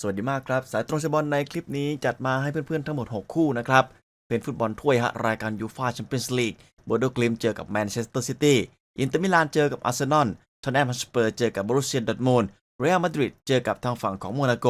สวัสดีมากครับ สายตรงเชบอลในคลิปนี้จัดมาให้เพื่อนๆทั้งหมด 6 คู่นะครับ เป็นฟุตบอลถ้วยฮะ รายการยูฟาแชมเปี้ยนส์ลีกโบโดกลิมเจอกับแมนเชสเตอร์ซิตี้อินเตอร์มิลานเจอกับอาร์เซนอลทอนแอมฮัสเปอร์เจอกับบรูเซียดอทมูลเรอัลมาดริดเจอกับทางฝั่งของโมนาโก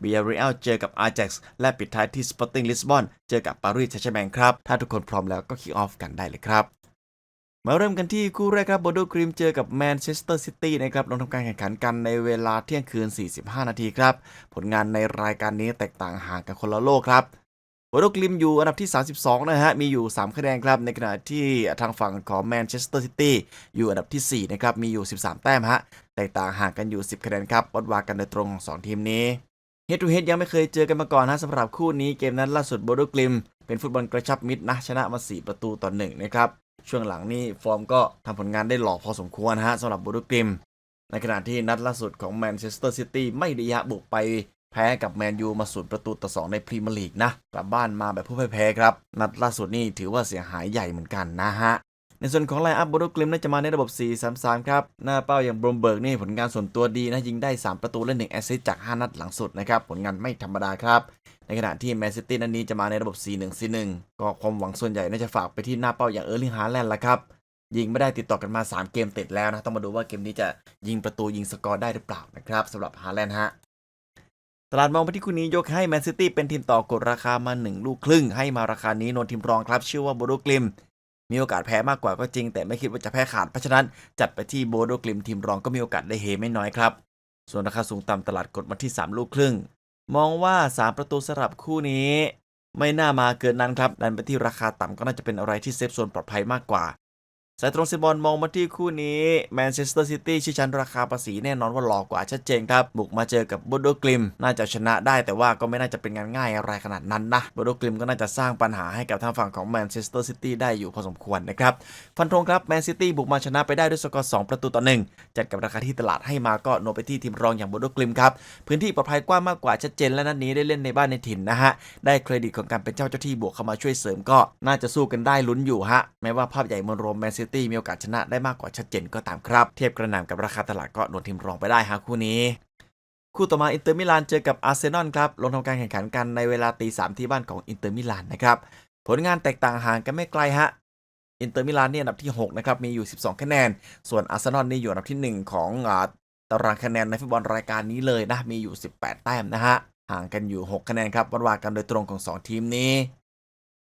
เบียร์เรอัลเจอกับอาร์เจ็กซ์และปิดท้ายที่สปอร์ติ้งลิสบอนเจอกับปารีสแซงต์แชร์แมงครับ ถ้าทุกคนพร้อมแล้วก็คิกออฟกันได้เลยครับ มาเริ่มกันที่คู่แรกครับโบโดกริมเจอกับแมนเชสเตอร์ซิตี้นะครับลงทำการแข่งขันกันในเวลาเที่ยงคืน 45 นาทีครับ ผลงานในรายการนี้แตกต่างห่างกันคนละโลกครับโบโดกริมอยู่อันดับที่ 32 นะฮะ มีอยู่ 3 คะแนนครับ ในขณะที่ทางฝั่งของแมนเชสเตอร์ซิตี้อยู่อันดับที่ 4 นะครับ มีอยู่ 13 แต้มฮะ แตกต่างห่างกันอยู่ 10 คะแนนครับวัดวากันโดยตรงของ 2 ทีมนี้เฮดทูเฮดยังไม่เคยเจอกันมาก่อนนะสำหรับคู่นี้เกมนั้นล่าสุดโบโดกลิมเป็นฟุตบอลกระชับมิตรนะชนะมา 4 ประตูต่อ1นะครับ ช่วงหลังนี่ฟอร์มก็ทำผลงานได้หล่อพอสมควรนะฮะสำหรับบูรุกริม ในขณะที่นัดล่าสุดของแมนเชสเตอร์ซิตี้ไม่ดียะบุกไปแพ้กับแมนยูมาสูนประตูต่อสองในพรีเมียร์ลีกนะกลับบ้านมาแบบผู้แพ้ครับ นัดล่าสุดนี่ถือว่าเสียหายใหญ่เหมือนกันนะฮะ ในส่วนของไลน์อัพบรุกริมน่าจะมาในระบบ 4-3-3 ครับ หน้าเป้าอย่างบรมเบิร์กนี่ผลงานส่วนตัวดีนะยิงได้ 3 ประตูและ1แอสซิสต์จาก 5 นัดหลังสุดนะครับ ผลงานไม่ธรรมดาครับ ในขณะที่แมนซิตี้นั้นนี้จะมาในระบบ 4-1-4-1 ก็ความหวังส่วนใหญ่น่าจะฝากไปที่หน้าเป้าอย่างเออร์ลิงฮาแลนด์ละครับยิงไม่ได้ติดต่อกันมา 3 เกมติดแล้วนะต้องมาดูว่าเกมนี้จะยิงประตูยิงสกอร์ได้หรือเปล่านะครับสำหรับฮาแลนด์ฮะตลาดมองไปที่คู่นี้ยกให้แมนซิตี้เป็นทีมต่อกดราคามา 1 ลูกครึ่ง ให้มาราคานี้โนนทีมรองครับ ชื่อว่าโบโดกลิม มีโอกาสแพ้มากกว่าก็จริง แต่ไม่คิดว่าจะแพ้ขาดเพราะฉะนั้นจัดไปที่โบโดกลิมทีมรองก็มีโอกาสได้เฮไม่น้อยครับ ส่วนราคาสูงต่ำตลาดกดมาที่ 3 ลูกครึ่ง มองว่า 3 ประตูสลับคู่นี้ ไม่น่ามาเกินนั้นครับดันไปที่ราคาต่ำก็น่าจะเป็นอะไรที่เซฟโซนปลอดภัยมากกว่า สายตรงเซบอลมองมาที่คู่นี้แมนเชสเตอร์ซิตี้ชี้ชันราคาภาษีแน่นอนว่าหลอกกว่าชัดเจนครับ บุกมาเจอกับบูโดกลิม น่าจะชนะได้แต่ว่าก็ไม่น่าจะเป็นงานง่ายอะไรขนาดนั้นนะบูโดกลิมก็น่าจะสร้างปัญหาให้กับทางฝั่งของแมนเชสเตอร์ซิตี้ได้อยู่พอสมควรนะครับ ฟันธงครับแมนซิตี้บุกมาชนะไปได้ด้วยสกอร์2ประตูต่อหนึ่งจัดกับราคาที่ตลาดให้มาก็โนไปที่ทีมรองอย่างบูโดกลิมครับพื้นที่ปลอดภัยกว้างมากกว่าชัดเจนและนัดนี้ได้เล่นในบ้านในถิ่นนะฮะได้เครดิตของการเป็นเจ้าเจ้าที่บวกเข้ามาช่วยเสริมก็น่าจะสู้กันได้ลุ้นอยู่ฮะแม้ว่าภาพใหญ่มวลรวมแมนซิตี้มีโอกาสชนะได้มากกว่าชัดเจนก็ตามครับ เทียบกระหน่ำกับราคาตลาดก็โดนทีมรองไปได้ฮะคู่นี้ คู่ต่อมาอินเตอร์มิลานเจอกับอาร์เซนอลครับลงทำการแข่งขันกันในเวลาตีสามที่บ้านของอินเตอร์มิลานนะครับผลงานแตกต่างห่างกันไม่ไกลฮะอินเตอร์มิลานเนี่ยอันดับที่ 6 นะครับ มีอยู่ 12 คะแนน ส่วนอาร์เซนอลนี่อยู่อันดับที่ 1 ของอาตารางคะแนนในฟุตบอลรายการนี้เลยนะ มีอยู่ 18 แต้มนะฮะ ห่างกันอยู่ 6 คะแนนครับวัดวากันโดยตรงของ 2 ทีมนี้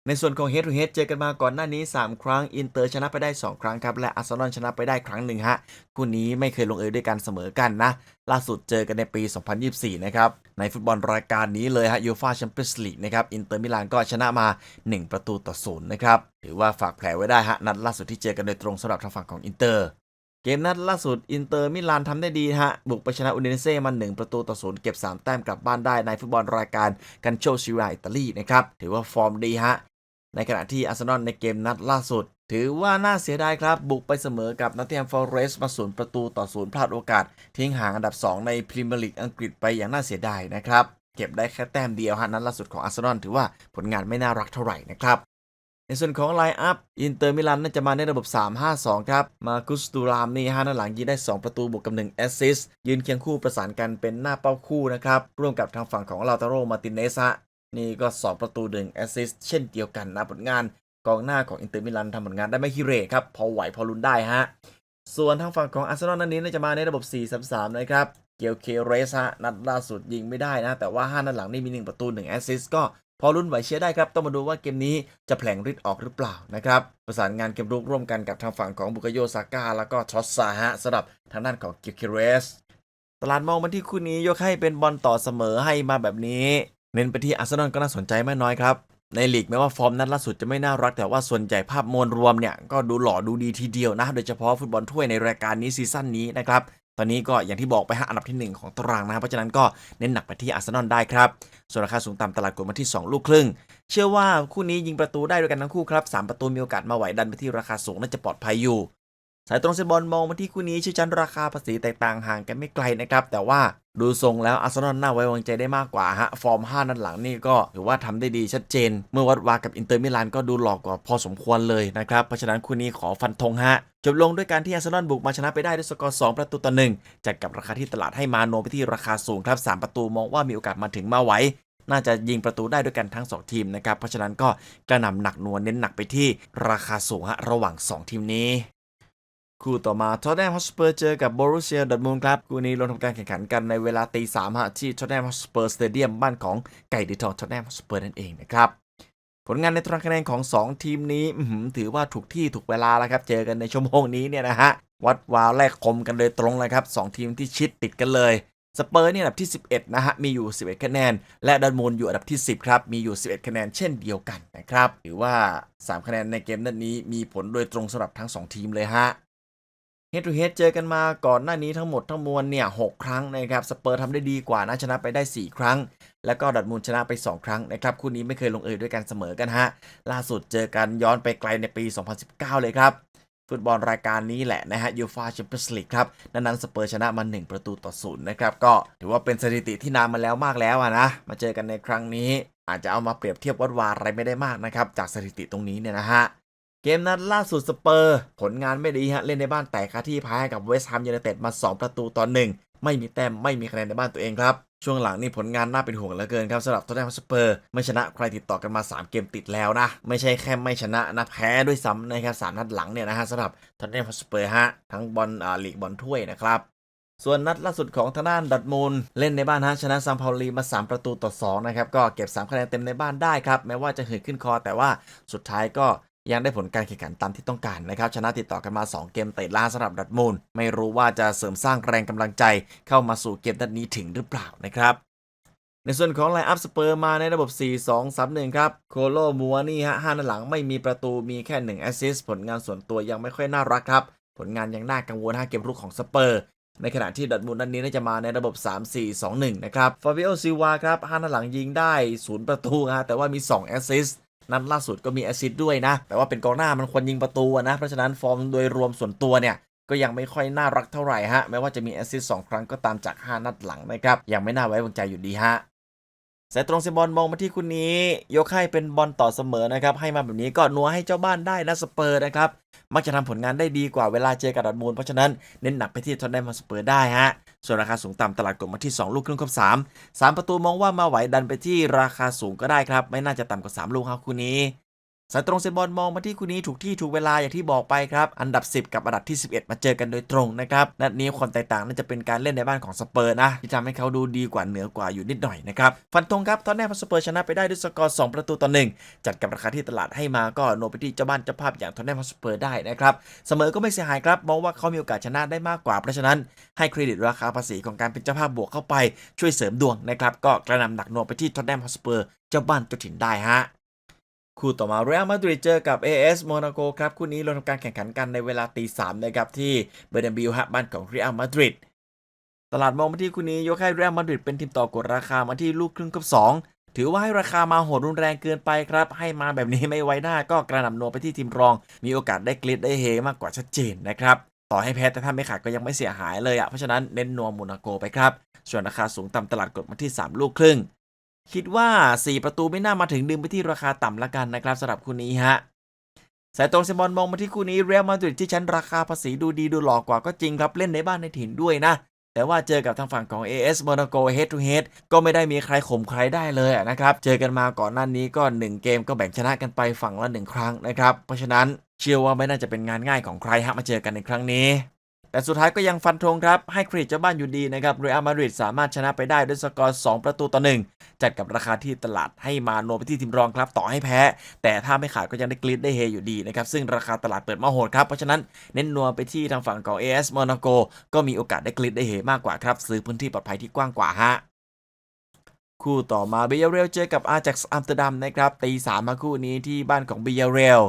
ในส่วนของ Head to Head เจอกันมาก่อนหน้านี้ 3 ครั้ง อินเตอร์ชนะไปได้ 2 ครั้งครับ และอาร์เซนอลชนะไปได้ครั้งหนึ่งฮะ คู่นี้ไม่เคยลงเอยด้วยกันเสมอกันนะ ล่าสุดเจอกันในปี 2024 นะครับ ในฟุตบอลรายการนี้เลยฮะยูฟาแชมเปี้ยนส์ลีกนะครับ อินเตอร์มิลานก็ชนะมา 1 ประตูต่อศูนย์นะครับ ถือว่าฝากแผลไว้ได้ฮะ นัดล่าสุดที่เจอกันโดยตรงสำหรับทางฝั่งของอินเตอร์เกมนัดล่าสุดอินเตอร์มิลานทำได้ดีฮะ บุกไปชนะอุดิเนเซ่มา1ประตูต่อศูนย์เก็บ 3 แต้มกลับบ้านได้ในฟุตบอลรายการกันโชซิราอิตาลีนะครับ ถือว่าฟอร์มดีฮะ ในขณะที่อาร์เซนอลในเกมนัดล่าสุด ถือว่าน่าเสียดายครับ บุกไปเสมอกับนอตติงแฮมฟอเรสต์มาศูนย์ประตูต่อศูนย์พลาดโอกาส ทิ้งห่างอันดับ 2 ในพรีเมียร์ลีกอังกฤษไปอย่างน่าเสียดายนะครับ เก็บได้แค่แต้มเดียวฮะนัดล่าสุดของอาร์เซนอลถือว่าผลงานไม่น่ารักเท่าไหร่นะครับในส่วนของไลน์อัพ อินเตอร์มิลานน่าจะมาในระบบ 3-5-2 ครับ มาคุสตูรามนี่ฮะน้าหลังยิงได้ 2 ประตูบวกกับ1แอสซิสต์ยืนเคียงคู่ประสานกันเป็นหน้าเป้าคู่นะครับ ร่วมกับทางฝั่งของลาตาโรมาติเนสฮะ นี่ก็ 2 ประตู1แอสซิสเช่นเดียวกันนะผลงานกองหน้าของอินเตอร์มิลานทำผลงานได้ไม่ขี้เหร่ครับ พอไหวพอลุ้นได้ฮะ ส่วนทางฝั่งของอาร์เซนอลนั้นนี้น่าจะมาในระบบ 4-3-3 นะครับ เกียวเคเรสฮะนัดล่าสุดยิงไม่ได้นะ แต่ว่า 5 นัดหลังนี่มี 1 ประตู1แอสซิสก็พอลุ้นไหวเชียร์ได้ครับ ต้องมาดูว่าเกมนี้จะแผลงฤทธิ์ออกหรือเปล่านะครับ ประสานงานเกมรุกร่วมกันกับทางฝั่งของบุกโยซาก้าแล้วก็ทรอสซาฮะสำหรับทางด้านของเกียวเคเรส ตลาดมองมาที่คู่นี้ยกให้เป็นบอลต่อเสมอให้มาแบบนี้ เน้นไปที่อาร์เซนอลก็น่าสนใจไม่น้อยครับ ในลีกแม้ว่าฟอร์มนัดล่าสุดจะไม่น่ารัก แต่ว่าส่วนใหญ่ภาพมวลรวมเนี่ยก็ดูหล่อดูดีทีเดียวนะ โดยเฉพาะฟุตบอลถ้วยในรายการนี้ซีซั่นนี้นะครับตอนนี้ก็อย่างที่บอกไปฮะอันดับที่ 1 ของตารางนะครับเพราะฉะนั้นก็เน้นหนักไปที่อาร์เซนอลได้ครับ ส่วนราคาสูงต่ำตลาดกดมาที่ 2 ลูกครึ่ง เชื่อว่าคู่นี้ยิงประตูได้ด้วยกันทั้งคู่ครับ 3 ประตูมีโอกาสมาไหวดันไปที่ราคาสูงน่าจะปลอดภัยอยู่ สายตรงเซนบอลมองมาที่คู่นี้ชื่อชั้นราคาภาษีแตกต่างห่างกันไม่ไกลนะครับ แต่ว่าดูทรงแล้วอาร์เซนอลน่าไว้วางใจได้มากกว่าฮะ ฟอร์ม 5 นัดหลังนี่ก็ถือว่าทำได้ดีชัดเจน เมื่อวัดวากับอินเตอร์มิลานก็ดูหลอกกว่าพอสมควรเลยนะครับ เพราะฉะนั้นคู่นี้ขอฟันธงฮะ จบลงด้วยการที่อาร์เซนอลบุกมาชนะไปได้ด้วยสกอร์2ประตูต่อหนึ่งจัดกับราคาที่ตลาดให้มาโนไปที่ราคาสูงครับ3ประตูมองว่ามีโอกาสมาถึงมาไหวน่าจะยิงประตูได้ด้วยกันทั้ง 2 ทีมนะครับเพราะฉะนั้นก็กระหน่ำหนักหน่วงเน้นหนักไปที่ราคาสูงฮะระหว่าง 2 ทีมนี้ คู่ต่อมาท็อตแนมฮอสเปอร์เจอกับบ r รุเซียดอร์มูนครับ คู่นี้ลงทำการแข่งขันกันในเวลาตีสามฮะที่ท็อตแนมฮอสเปอร์สเตเดียมบ้านของไก่ดีทองท็อตแนมฮอสเปอร์นั่นเองนะครับผลงานในตารางคะแนนของ 2 ทีมนี้ถือว่าถูกที่ถูกเวลาแล้วครับ เจอกันในชั่วโมงนี้เนี่ยนะฮะ วัดวาวแลกคมกันเลยตรงเลยครับ 2 ทีมที่ชิดติดกันเลย สเปอร์เนี่ยอันดับที่ 11 นะฮะ มีอยู่ 11 คะแนน และดอร์มูลอยู่อันดับที่ 10 ครับ มีอยู่ 11 คะแนนเช่นเดียวกันนะครับ ถือว่า 3 คะแนนในเกมนัดนี้มีผลโดยตรงสำหรับทั้ง 2 ทีมเลยฮะ ฮดทูเฮดเจอกันมาก่อนหน้านี้ทั้งหมดทั้งมวลเนี่ยหครั้งนะครับสเปอร์ทำได้ดีกว่านะชนะไปได้ 4 ครั้ง แล้วก็ดอร์ทมูลชนะไป 2 ครั้งนะครับคู่นี้ไม่เคยลงเอยด้วยกันเสมอกันฮะล่าสุดเจอกันย้อนไปไกลในปี 2019 เลยครับ ฟุตบอลรายการนี้แหละนะฮะยูฟาแชมเปี้ยนส์ลีกครับนั้นนั้นสเปอร์ชนะมา 1 ประตูต่อศูนย์นะครับก็ถือว่าเป็นสถิติที่นานมาแล้วมากแล้วอะนะมาเจอกันในครั้งนี้อาจจะเอามาเปรียบเทียบวัดวาอะไรไม่ได้มากนะครับจากสถิติตรงนี้เนี่ยนะฮะ เกมนัดล่าสุดสเปอร์ ผลงานไม่ดีฮะ เล่นในบ้านแตกคาที่แพ้กับเวสต์แฮมยูไนเต็ดมา 2 ประตูต่อหนึ่งไม่มีแต้มไม่มีคะแนนในบ้านตัวเองครับ ช่วงหลังนี่ผลงานน่าเป็นห่วงเหลือเกินครับสำหรับท็อตแนมสเปอร์ ไม่ชนะใครติดต่อกันมา 3 เกมติดแล้วนะ ไม่ใช่แค่ไม่ชนะนะแพ้ด้วยซ้ำนะครับสามนัดหลังเนี่ยนะฮะสำหรับท็อตแนมสเปอร์ฮะทั้งบอลอ่าลีกบอลถ้วยนะครับส่วนนัดล่าสุดของทางด้านดัตมูลเล่นในบ้านฮะชนะซัมพาลีมา 3 ประตูต่อ2นะครับก็เก็บ 3 คะแนนเต็มในบ้านได้ครับ แม้ว่าจะหืดขึ้นคอแต่ว่าสุดท้ายก็ ยังได้ผลการแข่งขันตามที่ต้องการนะครับชนะติดต่อกันมา 2 เกมเตะล่าสำหรับดัตมูล ไม่รู้ว่าจะเสริมสร้างแรงกำลังใจเข้ามาสู่เกมนัดนี้ถึงหรือเปล่านะครับในส่วนของไลน์อัพสเปอร์มาในระบบ 4-2-3-1 ครับ โคโลมัวนี่ฮะห้านัดหลังไม่มีประตูมีแค่1แอสซิสต์ผลงานส่วนตัวยังไม่ค่อยน่ารักครับ ผลงานยังน่ากังวลห้าเกมรุกของสเปอร์ ในขณะที่ดอร์ทมูลนัดนี้น่าจะมาในระบบ 3-4-2-1 นะครับ ฟาบิโอซิวาครับห้านัดหลังยิงได้ 0 ประตูฮะแต่ว่ามี2แอสซิสต์ นัดล่าสุดก็มีแอซิสต์ด้วยนะ แต่ว่าเป็นกองหน้ามันควรยิงประตูนะ เพราะฉะนั้นฟอร์มโดยรวมส่วนตัวเนี่ยก็ยังไม่ค่อยน่ารักเท่าไหร่ฮะแม้ว่าจะมีแอซิสต์สองครั้งก็ตามจาก 5 นัดหลังนะครับยังไม่น่าไว้วางใจอยู่ดีฮะสายตรงเซบอลมองมาที่คุณนี้ ยกให้เป็นบอลต่อเสมอนะครับ ให้มาแบบนี้ก็นัวให้เจ้าบ้านได้นะสเปอร์นะครับ มักจะทำผลงานได้ดีกว่าเวลาเจอกับดอทมูลเพราะฉะนั้นเน้นหนักไปที่ทอนแนมสเปอร์ได้ฮะ ส่วนราคาสูงต่ำตลาดกดมาที่ 2 ลูกครึ่งครบ3 3 ประตูมองว่ามาไหวดันไปที่ราคาสูงก็ได้ครับ ไม่น่าจะต่ำกว่า 3 ลูกครับคู่นี้ สายตรงเซนบอลมองมาที่คู่นี้ถูกที่ถูกเวลาอย่างที่บอกไปครับ อันดับ 10 กับอันดับที่ 11 มาเจอกันโดยตรงนะครับนัดนี้ความแตกต่างน่าจะเป็นการเล่นในบ้านของสเปอร์นะ ที่ทำให้เขาดูดีกว่าเหนือกว่าอยู่นิดหน่อยนะครับ ฟันธงครับตอนแรกสเปอร์ชนะไปได้ด้วยสกอร์ 2 ประตูต่อ 1 จัดกับราคาที่ตลาดให้มาก็โนไปที่เจ้าบ้านเจ้าภาพอย่างทอนแนมฮอสเปอร์ได้นะครับเสมอก็ไม่เสียหายครับมองว่าเขามีโอกาสชนะได้มากกว่าเพราะฉะนั้นให้เครดิตราคาภาษีของการเป็นเจ้าภาพบวกเข้าไปช่วยเสริมดวงนะครับก็กระนำหนักหน่วงไปที่ทอนแนมฮอสเปอร์เจ้าบ้านตัวถิ่นได้ฮะ คู่ต่อมาเรอัลมาดริดเจอกับ AS โมนาโกครับ คู่นี้ลงทำการแข่งขันกันในเวลาตีสามนะครับที่เบอร์นบิวฮะบ้านของเรอัลมาดริดตลาดมองมาที่คู่นี้ยกให้เรอัลมาดริดเป็นทีมต่อกดราคามาที่ลูกครึ่งกับ 2 ถือว่าให้ราคามาโหดรุนแรงเกินไปครับ ให้มาแบบนี้ไม่ไว้หน้าก็กระหน่ำนวไปที่ทีมรอง มีโอกาสได้กลิดได้เฮมากกว่าชัดเจนนะครับต่อให้แพ้แต่ถ้าไม่ขาดก็ยังไม่เสียหายเลยอะ่ะเพราะฉะนั้นเน้นนัวโมนาโกไปครับส่วนราคาสูงต่ำตลาดกดมาที่ 3 ลูกครึ่ง คิดว่า 4 ประตูไม่น่ามาถึงดึงไปที่ราคาต่ำละกันนะครับสำหรับคู่นี้ฮะสายตรงเซมบอลมองมาที่คู่นี้เรอัลมาดริดที่ชั้นราคาภาษีดูดีดูหลอกกว่าก็จริงครับเล่นในบ้านในถิ่นด้วยนะ แต่ว่าเจอกับทางฝั่งของ AS Monaco head to head ก็ไม่ได้มีใครข่มใครได้เลยนะครับ เจอกันมาก่อนหน้านี้ก็ 1 เกมก็แบ่งชนะกันไปฝั่งละ 1 ครั้งนะครับ เพราะฉะนั้นเชื่อว่าไม่น่าจะเป็นงานง่ายของใครฮะมาเจอกันในครั้งนี้ แต่สุดท้ายก็ยังฟันธงครับ ให้เครดิตเจ้าบ้านอยู่ดีนะครับเรอัลมาดริดสามารถชนะไปได้ด้วยสกอร์2ประตูต่อ1จัดกับราคาที่ตลาดให้มาโนไปที่ทีมรองครับต่อให้แพ้ แต่ถ้าไม่ขาดก็ยังได้กรีดได้เฮอยู่ดีนะครับซึ่งราคาตลาดเปิดมาโหดครับเพราะฉะนั้นเน้นนัวไปที่ทางฝั่งของ AS Monaco ก็มีโอกาสได้กรีดได้เฮมากกว่าครับซื้อพื้นที่ปลอดภัยที่กว้างกว่าฮะคู่ต่อมาเบียเรลเจอกับอาจากอัมสเตอร์ดัมนะครับตีสามมาคู่นี้ที่บ้านของเบียเรล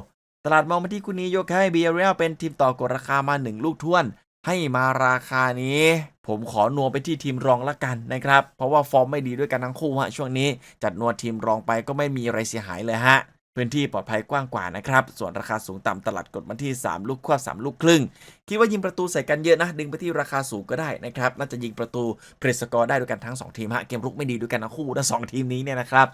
ตลาดมองมาที่คู่นี้ยกให้เบียเรลเป็นทีมต่อกดราคามา 1 ลูกท้วน ให้มาราคานี้ ผมขอนัวไปที่ทีมรองละกันนะครับ เพราะว่าฟอร์มไม่ดีด้วยกันทั้งคู่ฮะช่วงนี้จัดนัวทีมรองไปก็ไม่มีอะไรเสียหายเลยฮะพื้นที่ปลอดภัยกว้างกว่านะครับ ส่วนราคาสูงต่ำตลาดกดมาที่ 3 ลูกควบ3ลูกครึ่ง คิดว่ายิงประตูใส่กันเยอะนะ ดึงไปที่ราคาสูงก็ได้นะครับ น่าจะยิงประตูเพรสกอร์ได้ด้วยกันทั้ง 2 ทีมฮะ เกมรุกไม่ดีด้วยกันทั้งคู่ทั้งสองทีมนี้เนี่ยนะครับ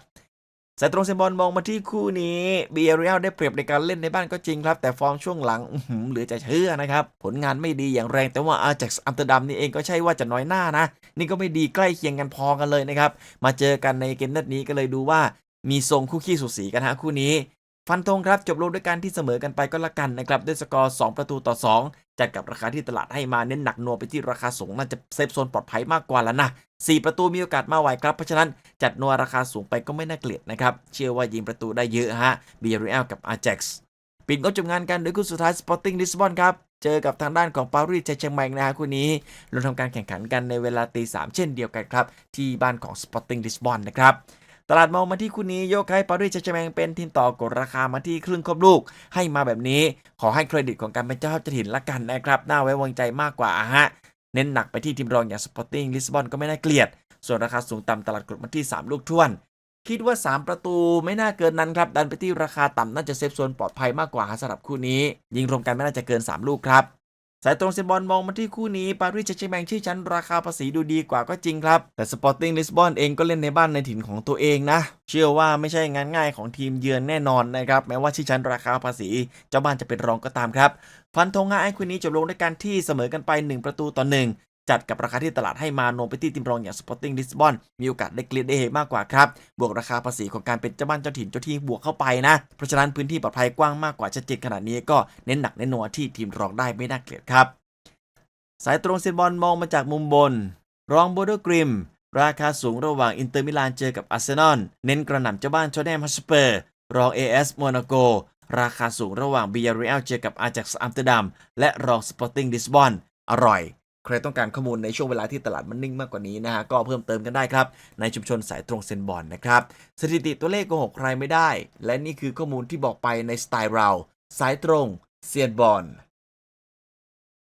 สายตรงเซนบอลมองมาที่คู่นี้เบียร์เรียลได้เปรียบในการเล่นในบ้านก็จริงครับ แต่ฟอร์มช่วงหลังหเหลือจะเชื่อนะครับ ผลงานไม่ดีอย่างแรงแต่ว่าอาจากอัมสเตอร์ดัมนี่เองก็ใช่ว่าจะน้อยหน้านะ นี่ก็ไม่ดีใกล้เคียงกันพอกันเลยนะครับ มาเจอกันในเกมนัดนี้ก็เลยดูว่ามีทรงคู่ขี้สุสีกันฮะคู่นี้ ฟันธงครับ จบลงด้วยการที่เสมอกันไปก็แล้วกันนะครับ ด้วยสกอร์ 2 ประตูต่อ 2 จัดกับราคาที่ตลาดให้มาเน้นหนักหน่วงไปที่ราคาสูงน่าจะเซฟโซนปลอดภัยมากกว่าแล้วนะ 4 ประตูมีโอกาสมาไหวครับ เพราะฉะนั้นจัดนัวราคาสูงไปก็ไม่น่าเกลียดนะครับ เชื่อว่ายิงประตูได้เยอะฮะบีเรียลกับอา a x ปิดงบจบงานกันโดยคู่สุดท้าย Sporting Lisbon ครับเจอกับทางด้านของปารีสแซงต์แชร์แมงนะฮะคู่นี้ลงทำการแข่งขันกันในเวลาตีสามเช่นเดียวกันครับที่บ้านของ Sporting Lisbon นะครับ ตลาดมองมาที่คู่นี้โยกให้ปารีสแซงต์แชร์แมงเป็นทีมต่อกดราคามาที่ครึ่งครบลูก ให้มาแบบนี้ ขอให้เครดิตของการเป็นเจ้าเจ้าถิ่นละกันนะครับ น่าไว้วางใจมากกว่าฮะ เน้นหนักไปที่ทีมรองอย่างสปอร์ติ้งลิสบอนก็ไม่น่าเกลียด ส่วนราคาสูงต่ำตลาดกดมาที่ 3 ลูกท้วน คิดว่า 3 ประตูไม่น่าเกินนั้นครับ ดันไปที่ราคาต่ำน่าจะเซฟโซนปลอดภัยมากกว่าสำหรับคู่นี้ ยิงรวมกันไม่น่าจะเกิน 3 ลูกครับ สายตรงเซนบอลมองมาที่คู่นี้ปารีสแซงต์แชร์แมงชื่อชั้นราคาภาษีดูดีกว่าก็จริงครับ แต่สปอร์ติ้งลิสบอนเองก็เล่นในบ้านในถิ่นของตัวเองนะ เชื่อว่าไม่ใช่งานง่ายของทีมเยือนแน่นอนนะครับ แม้ว่าชื่อชั้นราคาภาษีเจ้าบ้านจะเป็นรองก็ตามครับ ฟันธงง่ายคู่นี้จบลงด้วยการที่เสมอกันไป 1 ประตูต่อหนึ่ง จัดกับราคาที่ตลาดให้มาโนมไปที่ทีมรองอย่าง Sporting Lisbon มีโอกาสได้เกลียดได้เฮมากกว่าครับ บวกราคาภาษีของการเป็นเจ้าบ้านเจ้าถิ่นเจ้าที่บวกเข้าไปนะ เพราะฉะนั้นพื้นที่ปลอดภัยกว้างมากกว่าชัดเจนขนาดนี้ก็เน้นหนักเน้นหนัวที่ทีมรองได้ไม่น่าเกลียดครับ สายตรงเซนบอลมองมาจากมุมบน รองโบโดอร์กริมราคาสูงระหว่างอินเตอร์มิลานเจอกับอาร์เซนอลเน้นกระหน่ำเจ้าบ้านโชแนมฮัสเปอร์รอง AS โมนาโกราคาสูงระหว่างบียาเรลเจอกับอาจักซ์อัมสเตอร์ดัมและรองสปอร์ติ้งลิสบอนอร่อย ใครต้องการข้อมูลในช่วงเวลาที่ตลาดมันนิ่งมากกว่านี้นะฮะก็เพิ่มเติมกันได้ครับ ในชุมชนสายตรงเซนบอลนะครับ สถิติตัวเลขโกหกใครไม่ได้ และนี่คือข้อมูลที่บอกไปในสไตล์เรา สายตรงเซียนบอล